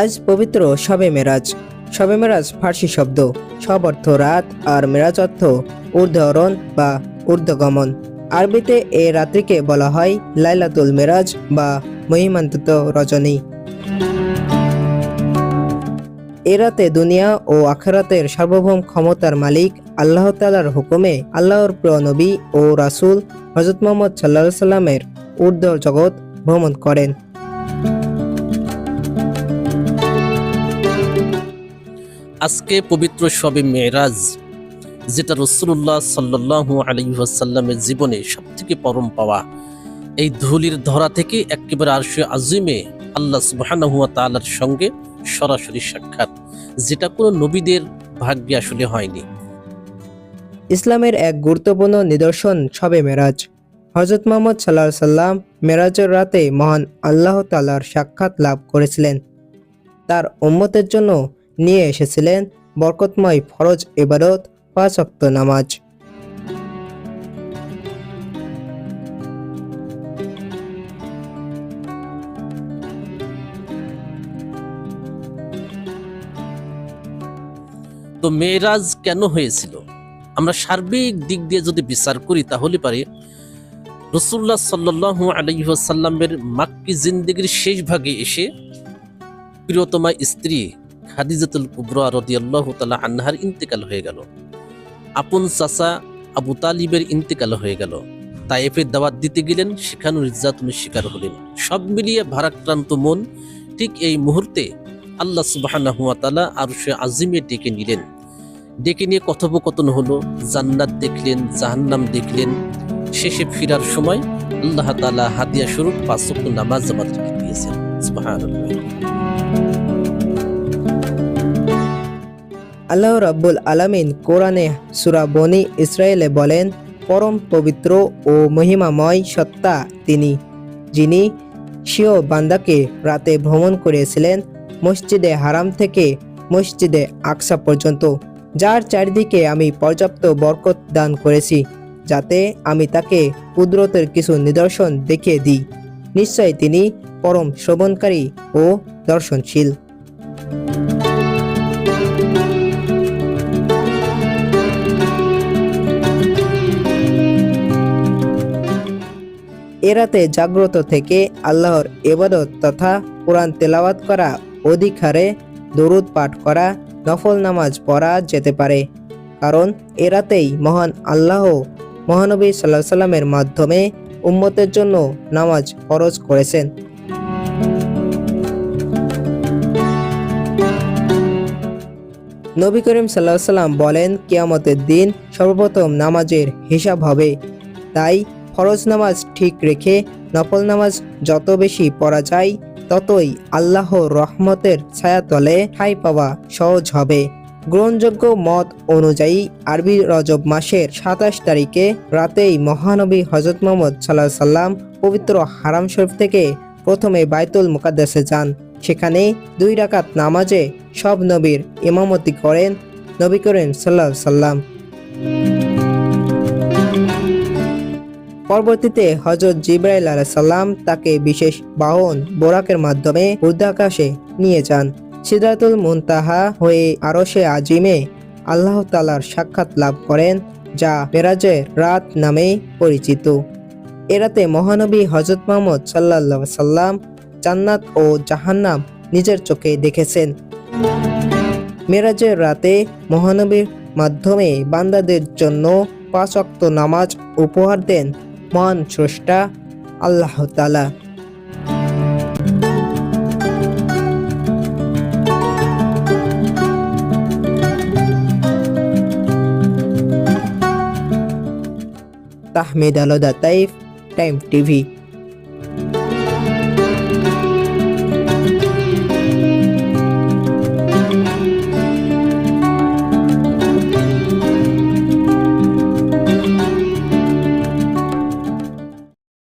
আজ পবিত্র শবে মেরাজ। শবে মেরাজ ফার্সি শব্দ। সব অর্থ রাত আর মেরাজ অর্থ ঊর্ধ্বরণ বা ঊর্ধ্বগমন। আরবিতে এ রাত্রিকে বলা হয় লাইলাতুল মেরাজ বা মহিমান্বিত রজনী। এ রাতে দুনিয়া ও আখেরাতের সার্বভৌম ক্ষমতার মালিক আল্লাহ তালার হুকুমে আল্লাহর প্রিয় নবী ও রাসূল হজরত মোহাম্মদ সাল্লাহ সাল্লামের ঊর্ধ্ব জগৎ ভ্রমণ করেন। আজকে পবিত্র সবে মেরাজ যেটা রসুল্লাহ সাল্লাহু আলহিহাসাল্লামের জীবনে সবথেকে পরম পাওয়া। এই ধুলির ধরা থেকে একেবারে আরশে আজিমে আল্লাহ সুবাহানহুয়া তালার সঙ্গে সরাসরি সাক্ষাৎ, যেটা কোনো নবীদের ভাগ্যে আসলে হয়নি। ইসলামের এক গুরুত্বপূর্ণ নিদর্শন শবে মেরাজ হজরত মোহাম্মদ সাল্লাহ সাল্লাম মেরাজের রাতে মহান আল্লাহ তালার সাক্ষাৎ লাভ করেছিলেন। তার উম্মতের জন্য নিয়ে এসেছিলেন বরকতময় ফরজ এবারত পাঁচ অক্ত নামাজ। তো মেয়েরাজ কেন হয়েছিল? আমরা সার্বিক দিক দিয়ে যদি বিচার করি তাহলে পারে রসুল্লাহ সাল্লু আলহিহাসাল্লামের মাক্কি জিন্দিগির শেষ ভাগে এসে প্রিয়তমা স্ত্রী খাদিজাতুল কুবরা রদিয়াল্লাহ তালা আন্নাহার ইন্তেকাল হয়ে গেল। আপন চাচা আবু তালিবের ইন্তেকাল হয়ে গেল। তাইফের দাওয়াত দিতে গেলেন, সেখানেও নির্যাতনের শিকার হলেন। সব মিলিয়ে ভারাক্রান্ত মন ঠিক এই মুহূর্তে আল্লাহ তালা আর সে আজিমে ডেকে নিলেন। ডেকে নিয়ে কথোপকথন হলো, জান্নাত দেখলেন, জাহান্নাম দেখলেন। শেষে ফিরার সময় আল্লাহ তালা হাদিয়া স্বরূপ পাঁচ ওয়াক্ত নামাজ আমাদেরকে দিয়েছেন। সুবহানাল্লাহ। আল্লাহ রাব্বুল আলামিন কোরআনে সুরা বনি ইসরায়েলে বলেন, পরম পবিত্র ও মহিমাময় সত্তা তিনি, যিনি সিও বান্দাকে রাতে ভ্রমণ করেছিলেন মসজিদে হারাম থেকে মসজিদে আকসা পর্যন্ত, যার চারিদিকে আমি পর্যাপ্ত বরকত দান করেছি, যাতে আমি তাকে কুদরতের কিছু নিদর্শন দেখিয়ে দিই। নিশ্চয় তিনি পরম শ্রবণকারী ও দর্শনশীল। এ রাতে জাগ্রত থেকে আল্লাহর এবাদত তথা কোরআন তেলাওয়াত করা অধিক হারে দরুদ পাঠ করা, নফল নামাজ পড়া যেতে পারে। কারণ এ রাতেই মহান আল্লাহ মহানবী সাল্লাহ সাল্লামের মাধ্যমে উম্মতের জন্য নামাজ ফরজ করেছেন। নবী করিম সাল্লাহ সাল্লাম বলেন, কিয়ামতের দিন সর্বপ্রথম নামাজের হিসাব হবে। তাই ফরজ নামাজ ঠিক রেখে নফল নামাজ যত বেশি পড়া যায়, ততই আল্লাহ রহমতের ছায়াতলে ঠাঁই পাওয়া সহজ হবে। গ্রহণযোগ্য মত অনুযায়ী আরবি রজব মাসের সাতাশ তারিখে রাতেই মহানবী হজরত মোহাম্মদ সাল্লাহ সাল্লাম পবিত্র হারাম শরীফ থেকে প্রথমে বাইতুল মুকাদ্দাসে যান। সেখানে দুই রাকাত নামাজে সব নবীর ইমামতি করেন, নবী করেন সাল্লাহ সাল্লাম পরবর্তীতে হজরত জিব্রাইল আলাহ সাল্লাম তাকে বিশেষ বাহন বোরাকের মাধ্যমে ঊর্ধ্বাকাশে নিয়ে যান। সিদ্ধাতুল মুনতাহা হয়ে আরশে আজিমে আল্লাহ তালার সাক্ষাৎ লাভ করেন, যা মেরাজের রাত নামে পরিচিত। এরাতে মহানবী হজরত মোহাম্মদ সাল্লাহ সাল্লাম জান্নাত ও জাহান্নাম নিজের চোখে দেখেছেন। মেরাজের রাতে মহানবীর মাধ্যমে বান্দাদের জন্য পাঁচ অক্ত নামাজ উপহার দেন মহান স্রষ্টা আল্লাহ তালা তাহমিদ আলদা তাইফ টাইম টিভি।